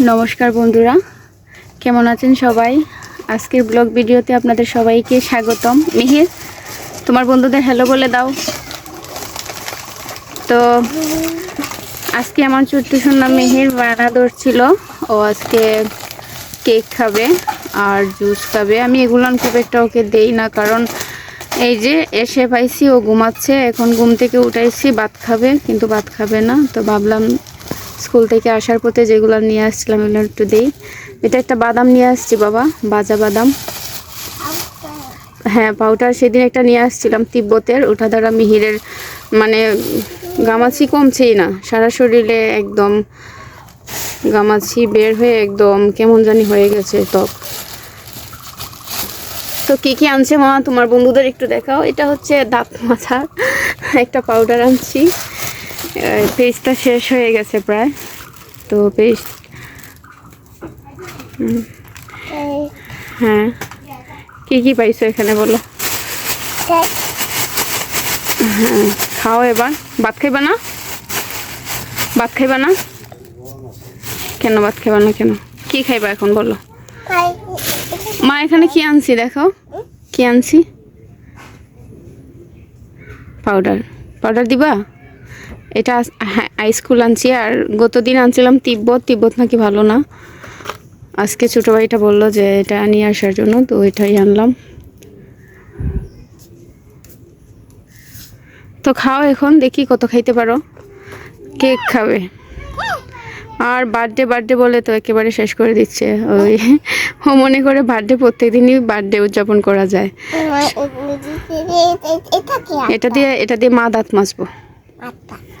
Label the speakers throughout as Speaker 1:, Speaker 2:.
Speaker 1: নমস্কার বন্ধুরা, কেমন আছেন সবাই? আজকের ব্লগ ভিডিওতে আপনাদের সবাইকে স্বাগতম। মিহির তোমার বন্ধুদের হ্যালো বলে দাও। তো, আজকে আমার ছোট্ট সুন্দর মিহির বায়না ধরছিল। ও আজকে কেক খাবে আর জুস খাবে। আমি এগুলো খুব একটা ওকে দেই না, কারণ এই যে এসে পাইছি, ও ঘুমাচ্ছে। এখন ঘুম থেকে উঠাইছি ভাত খাবে, কিন্তু ভাত খাবে না। তো ভাবলাম স্কুল থেকে আসার পথে যেগুলো নিয়ে আসছিলাম এগুলো একটু দিই। এটা একটা বাদাম নিয়ে আসছি বাবা, বাজা বাদাম। হ্যাঁ পাউডার সেদিন একটা নিয়ে আসছিলাম তিব্বতের, ওটা দ্বারা মিহিরের মানে গামাছি কমছেই না, সারা শরীরে একদম গামাছি বের হয়ে একদম কেমন জানি হয়ে গেছে ত্বক। তো কী কী আনছে মা, তোমার বন্ধুদের একটু দেখাও। এটা হচ্ছে দাঁত মাথার একটা পাউডার আনছি। পেজটা শেষ হয়ে গেছে প্রায়। তো পেজ হ্যাঁ। কি কি পাইছো এখানে বলো? হ্যাঁ খাও এবার। ভাত খাইবা না? ভাত খাইবা না? কেন ভাত খাইবা না কেন? কি খাইবা এখন বলো? মা, এখানে কি আনছি দেখো। কি আনছি? পাউডার। পাউডার দিবা? এটা আস- হ্যাঁ আইসকুল আনছি আর গতদিন আনছিলাম তিব্বত। তিব্বত নাকি ভালো না। আজকে ছোটো ভাইটা বলল যে এটা নিয়ে আসার জন্য তো ওইটাই আনলাম। তো খাও এখন দেখি কত খাইতে পারো। কেক খাবে। আর বার্থডে বার্থডে বলে তো একেবারে শেষ করে দিচ্ছে। ওই ও মনে করে বার্থডে প্রত্যেক দিনই বার্থডে উদযাপন করা যায়।
Speaker 2: এটা
Speaker 1: দিয়ে এটা দিয়ে মা দাঁত মাজবো।
Speaker 2: আচ্ছা।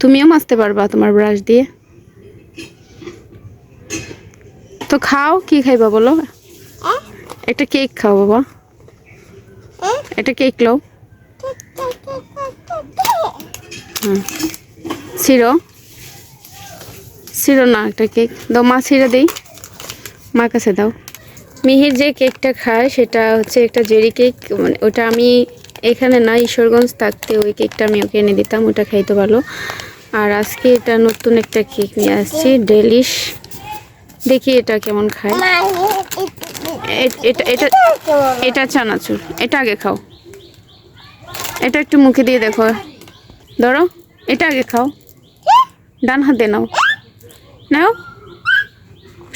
Speaker 1: তুমিও মাজতে পারবা তোমার ব্রাশ দিয়ে। তো খাও, কি খাইবা বলো? একটা কেক খাও বাবা। একটা কেক লও। হুম। সিরো। সিরো না, একটা কেক দাও, মা সিরে দেই। মা কাছে দাও। মিহির যে কেকটা খায়, সেটা হচ্ছে একটা জেরি কেক মানে ওটা আমি এখানে না ঈশ্বরগঞ্জ থাকতে ওই কেকটা আমি ওকে এনে দিতাম ওটা খাইতে ভালো আর আজকে এটা নতুন একটা কেক নিয়ে আসছি ডেলিশ। দেখি এটা কেমন খায়। এটা এটা এটা চানাচুর এটা আগে খাও। এটা একটু মুখে দিয়ে দেখো। ধরো এটা আগে খাও। ডান হাতে নাও। নাও।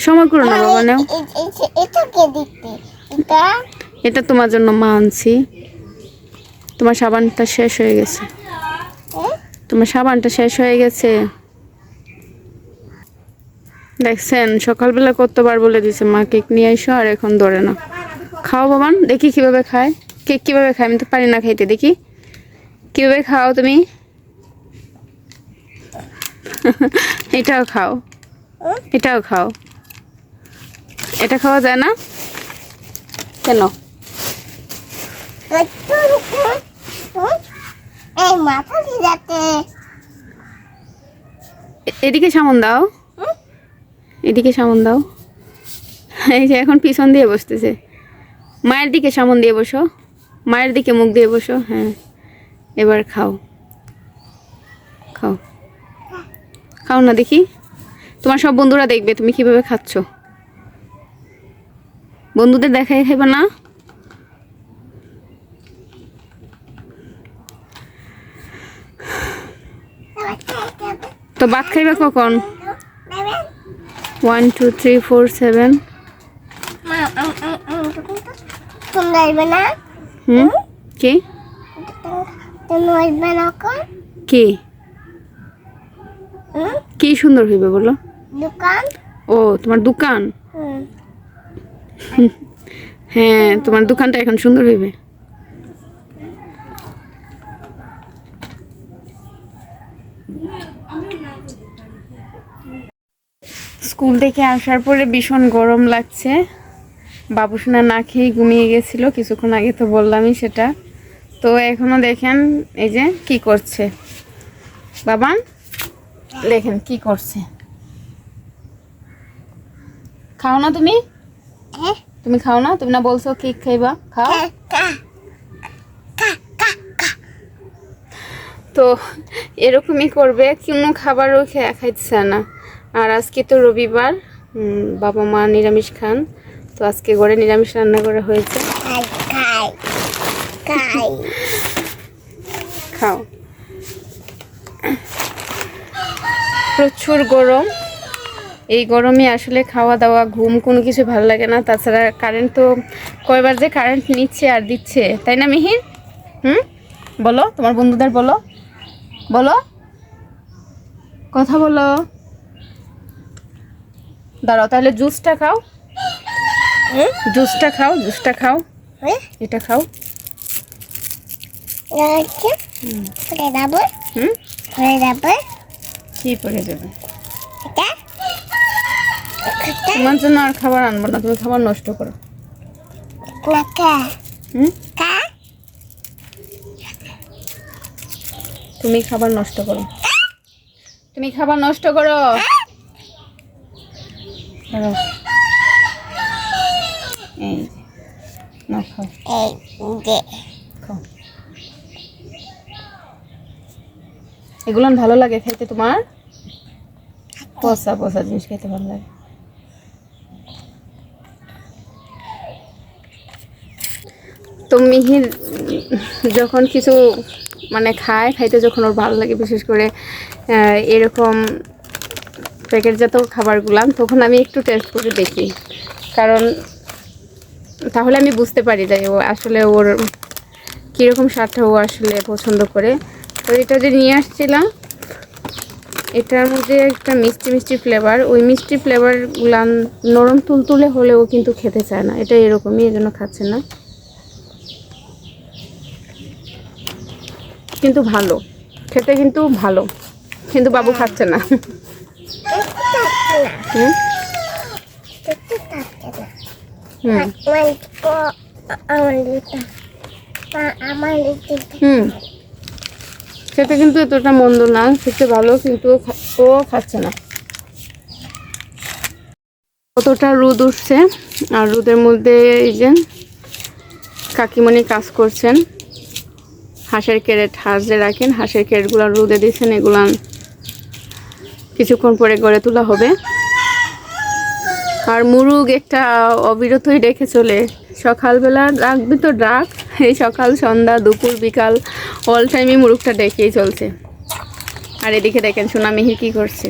Speaker 1: সময় করো না বাবা নাও।
Speaker 2: এটা
Speaker 1: তোমার জন্য মা আনছি। তোমার সাবানটা শেষ হয়ে গেছে। তোমার সাবানটা শেষ হয়ে গেছে। দেখছেন, সকালবেলা কতবার বলে দিছে মা, কেক নিয়ে এসো আর এখন ধরে না খাও বাবান, দেখি কীভাবে খায়। কেক কীভাবে খায়? আমি তো পারি না খাইতে, দেখি। কীভাবে খাও তুমি? এটাও খাও। এটাও খাও। এটা খাওয়া যায় না? কেন?
Speaker 2: এই মাথা যাতে
Speaker 1: এদিকে সামন দাও। এদিকে সামন দাও। এই যে এখন পিছন দিয়ে বসতেছে। মায়ের দিকে সামন দিয়ে বসো। মায়ের দিকে মুখ দিয়ে বসো। হ্যাঁ এবার খাও। খাও। খাও না দেখি। তোমার সব বন্ধুরা দেখবে তুমি কীভাবে খাচ্ছ। বন্ধুদের দেখাই খাইবা না? তো ভাত খাইবা কখন? One two three four seven হুম? কে? কি? সুন্দর হইবে বলো?
Speaker 2: দোকান?
Speaker 1: ও তোমার দোকান? হ্যাঁ তোমার দোকানটা এখন সুন্দর হইবে। স্কুল থেকে আসার পরে ভীষণ গরম লাগছে। বাবুসোনা না খেয়েই ঘুমিয়ে গেছিল কিছুক্ষণ আগে তো বললামই সেটা। তো এখনও দেখেন এই যে কি করছে। বাবান দেখেন কি করছে। খাও না তুমি?
Speaker 2: হ্যাঁ।
Speaker 1: তুমি খাও না? তুমি না বলছো কেক খাইবা? খাও। তো এরকমই করবে কোনো খাবারও খেয়ে খাইতেছে না। আর আজকে তো রবিবার বাবা মা নিরামিষ খান তো আজকে ঘরে নিরামিষ রান্না করা হয়েছে। খাও। প্রচুর গরম। এই গরমে আসলে খাওয়া দাওয়া ঘুম কোনো কিছু ভালো লাগে না। তাছাড়া কারেন্ট তো কয়বার যে কারেন্ট নিচ্ছে আর দিচ্ছে তাই না মিহির? হুম? বলো তোমার বন্ধুদের বলো। বলো। কথা বলো। দাঁড়াও তাহলে জুসটা খাও। জুসটা খাও জুসটা খাও। এটা খাও।
Speaker 2: যাব যাব
Speaker 1: কি পড়ে যাবে তোমার জন্য আর খাবার আনব না তুমি খাবার নষ্ট করো। তুমি খাবার নষ্ট করো। তুমি খাবার নষ্ট করো। এই খাও। এগুলো ভালো লাগে খাইতে তোমার? পচা পচা জিনিস খেতে ভালো লাগে। তো মিহির যখন কিছু মানে খায় খাইতে যখন ওর ভালো লাগে বিশেষ করে এরকম প্যাকেটজাত খাবারগুলান তখন আমি একটু টেস্ট করে দেখি। কারণ তাহলে আমি বুঝতে পারি যে ও আসলে ওর কীরকম স্বাদটা ও আসলে পছন্দ করে। তো এটা যে নিয়ে আসছিলাম, এটার মধ্যে একটা মিষ্টি মিষ্টি ফ্লেভার ওই মিষ্টি ফ্লেভারগুলান নরম তুলতুলে হলেও কিন্তু খেতে চায় না। এটা এরকমই, এজন্য খাচ্ছে না। কিন্তু ভালো। খেতে কিন্তু ভালো। কিন্তু বাবু খাচ্ছে না। খেতে কিন্তু এতটা মন্দ না, খেতে ভালো, কিন্তু ও খাচ্ছে না। কতটা রোদ উঠছে, আর রোদের মধ্যে এই যে কাকিমণি কাজ করছেন, হাঁসের ক্যারেট হাঁস রাখেন, হাঁসের ক্যারেটগুলো রোদে দিয়েছেন এগুলান কিছুক্ষণ পরে গড়ে তোলা হবে। আর মুরুগ একটা অবিরতই ডেকে চলে। সকালবেলা রাখবি তো ডাক। এই সকাল, সন্ধ্যা, দুপুর, বিকাল অল টাইমই মুরুগটা ডেকেই চলছে। আর এদিকে দেখেন সোনা মিহির কী করছে।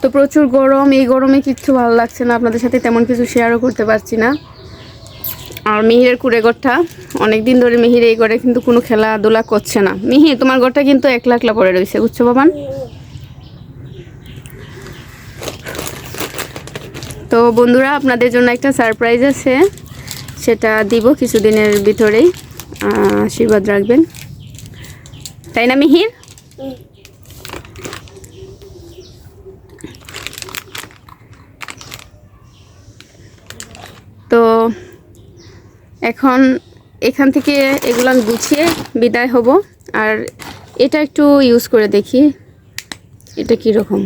Speaker 1: তো প্রচুর গরম। এই গরমে কিচ্ছু ভালো লাগছে না। আপনাদের সাথে তেমন কিছু শেয়ারও করতে পারছি না। আর মিহিরের কুড়ে ঘরটা অনেক দিন ধরে মিহির এই ঘরে কিন্তু কোনো খেলাধুলা করছে না। মিহির তোমার ঘরটা কিন্তু একলা একলা পড়ে রয়েছে, বুঝছ, বাবান? তো বন্ধুরা, আপনাদের জন্য একটা সারপ্রাইজ আছে। সেটা দিব কিছুদিনের ভিতরেই। আশীর্বাদ রাখবেন। তাই না, মিহির? তো এখন এখান থেকে এগুলো আমি গুছিয়ে বিদায় হব। আর এটা একটু ইউজ করে দেখি, এটা কীরকম।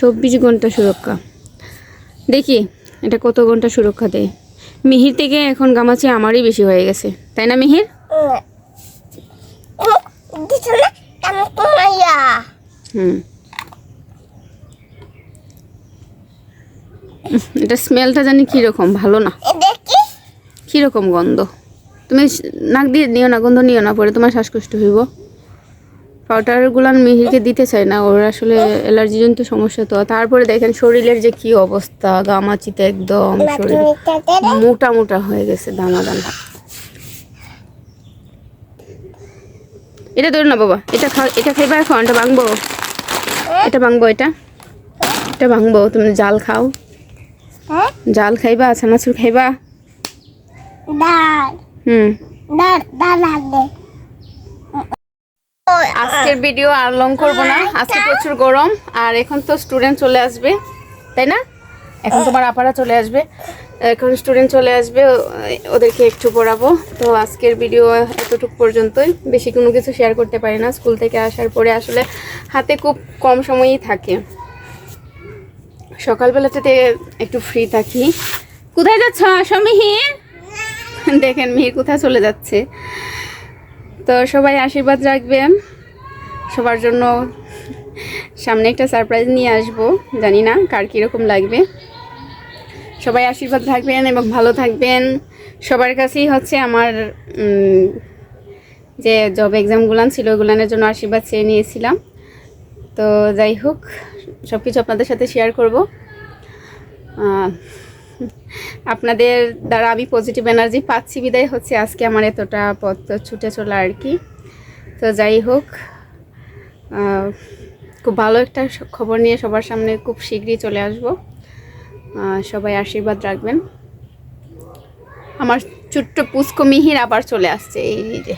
Speaker 1: চব্বিশ ঘণ্টা সুরক্ষা। দেখি, এটা কত ঘণ্টা সুরক্ষা দেয়? মিহির থেকে এখন গামাচি আমারই বেশি হয়ে গেছে। তাই না, মিহির? হুম। এটা স্মেলটা জানি কীরকম, ভালো না। কীরকম গন্ধ? তুমি নাক দিয়ে নিও না, গন্ধ নিও না, পরে তোমার শ্বাসকষ্ট হইব। পাউডারগুলান মিহিরকে দিতে চাই না ওর আসলে অ্যালার্জিজনিত সমস্যা তো। তারপরে দেখেন শরীরের যে কি অবস্থা গামাচিতে একদম শরীর মোটা মোটা হয়ে গেছে দানা দানা এটা ধরো না বাবা এটা খা এটা খাইবা এখন এটা ভাঙবো? এটা ভাঙবো এটা? এটা ভাঙবো তুমি জাল খাও।
Speaker 2: হ্যাঁ?
Speaker 1: জাল খাইবা ছানাচুর খাইবা? হুম। আজকের ভিডিও আর লং করব না। আজকে প্রচুর গরম আর এখন তো স্টুডেন্ট চলে আসবে তাই না? এখন তোমার আপারা চলে আসবে। এখন স্টুডেন্ট চলে আসবে ওদেরকে একটু পড়াবো। তো আজকের ভিডিও এতটুকু পর্যন্তই। বেশি কোনো কিছু শেয়ার করতে পারি না। স্কুল থেকে আসার পরে আসলে হাতে খুব কম সময়ই থাকে। সকালবেলাতে একটু ফ্রি থাকি। কোথায় যাচ্ছ আসো মিহির দেখেন মিহির কোথায় চলে যাচ্ছে? তো সবাই আশীর্বাদ রাখবেন। সবার জন্য সামনে একটা সারপ্রাইজ নিয়ে আসব। জানি না কার কীরকম লাগবে। সবাই আশীর্বাদ থাকবেন এবং ভালো থাকবেন। সবার কাছেই হচ্ছে আমার যে জব এক্সামগুলান ছিল ওগুলানের জন্য আশীর্বাদ চেয়ে নিয়েছিলাম। তো যাই হোক সব কিছু আপনাদের সাথে শেয়ার করব। আপনাদের দ্বারা আমি পজিটিভ এনার্জি পাচ্ছি, বিদায় হচ্ছে। আজকে আমার এতটা পথ ছুটে চলা আর কি। তো যাই হোক খুব ভালো একটা খবর নিয়ে সবার সামনে খুব শীঘ্রই চলে আসব। সবাই আশীর্বাদ রাখবেন। আমার ছোট্ট পুষ্কো মিহির আবার চলে আসছে। এই যে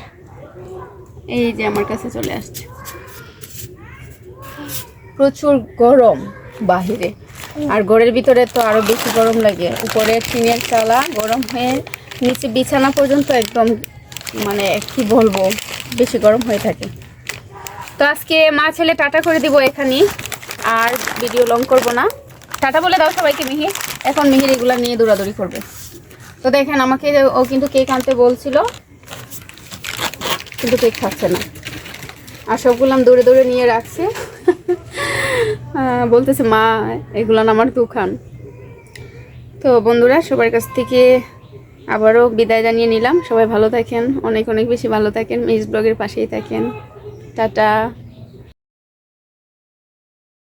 Speaker 1: এই যে আমার কাছে চলে আসছে। প্রচুর গরম বাহিরে। আর ঘরের ভিতরে তো আরও বেশি গরম লাগে। উপরে টিনের চালা গরম হয়ে নিচে বিছানা পর্যন্ত একদম মানে কি বলব, বেশি গরম হয়ে থাকে। তো আজকে মা ছেলে টাটা করে দিব এখানে, আর ভিডিও লং করব না। টাটা বলে দাও সবাইকে মিহি। এখন মিহির এগুলা নিয়ে দৌড়াদৌড়ি করবে। তো দেখেন আমাকে ও কিন্তু কেক আনতে বলছিল, কিন্তু কেক খাচ্ছে না। আর সবগুলাম দৌড়ে দৌড়ে নিয়ে রাখছে। বলতেছে, মা, এগুলো আমার দোকান। তো বন্ধুরা, সবার কাছ থেকে আবারও বিদায় জানিয়ে নিলাম। সবাই ভালো থাকেন, অনেক অনেক বেশি ভালো থাকেন। মিস ব্লগের পাশেই থাকেন। টাটা।